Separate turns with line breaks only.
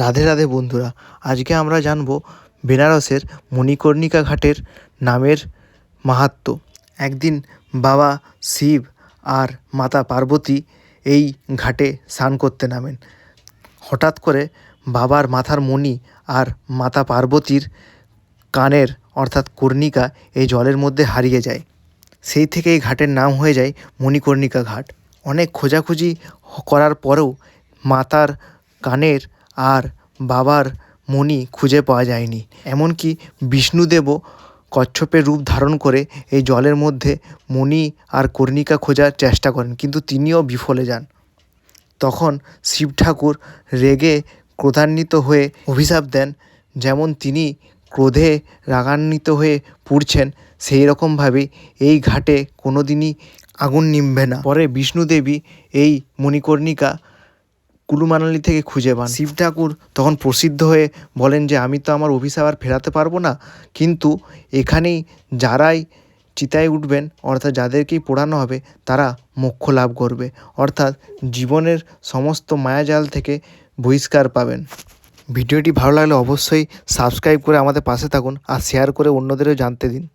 রাধে রাধে বন্ধুরা, আজকে আমরা জানব বেনারসের মণিকর্ণিকা ঘাটের নামের মাহাত্ম্য। একদিন বাবা শিব আর মাতা পার্বতী এই ঘাটে স্নান করতে নামেন। হঠাৎ করে বাবার মাথার মণি আর মাতা পার্বতীর কানের, অর্থাৎ কর্ণিকা, এই জলের মধ্যে হারিয়ে যায়। সেই থেকে এই ঘাটের নাম হয়ে যায় মণিকর্ণিকা ঘাট। অনেক খোঁজাখুঁজি করার পরেও মাতার কানের আর বাবার মণি খুঁজে পাওয়া যায়নি। এমনকি বিষ্ণুদেবও কচ্ছপের রূপ ধারণ করে এই জলের মধ্যে মণি আর কর্ণিকা খোঁজার চেষ্টা করেন, কিন্তু তিনিও বিফলে যান। তখন শিব ঠাকুর রেগে ক্রোধান্বিত হয়ে অভিশাপ দেন, যেমন তিনি ক্রোধে রাগান্বিত হয়ে পুড়ছেন, সেই রকমভাবেই এই ঘাটে কোনো দিনই আগুন নিমবে না। পরে বিষ্ণুদেবী এই মণিকর্ণিকা কুলুমানালি থেকে খুঁজে পান। শিব ঠাকুর তখন প্রসিদ্ধ হয়ে বলেন যে, আমি তো আমার অভিশাপ আর ফেরাতে পারব না। কিন্তু এখানেই যারাই চিতায় উঠবেন, অর্থাৎ যাদেরকেই পোড়ানো হবে, তারা মোক্ষ লাভ করবে। অর্থাৎ জীবনের সমস্ত মায়াজাল থেকে বহিষ্কার পাবেন। ভিডিওটি ভালো লাগলে অবশ্যই সাবস্ক্রাইব করে আমাদের পাশে থাকুন আর শেয়ার করে অন্যদেরও জানতে দিন।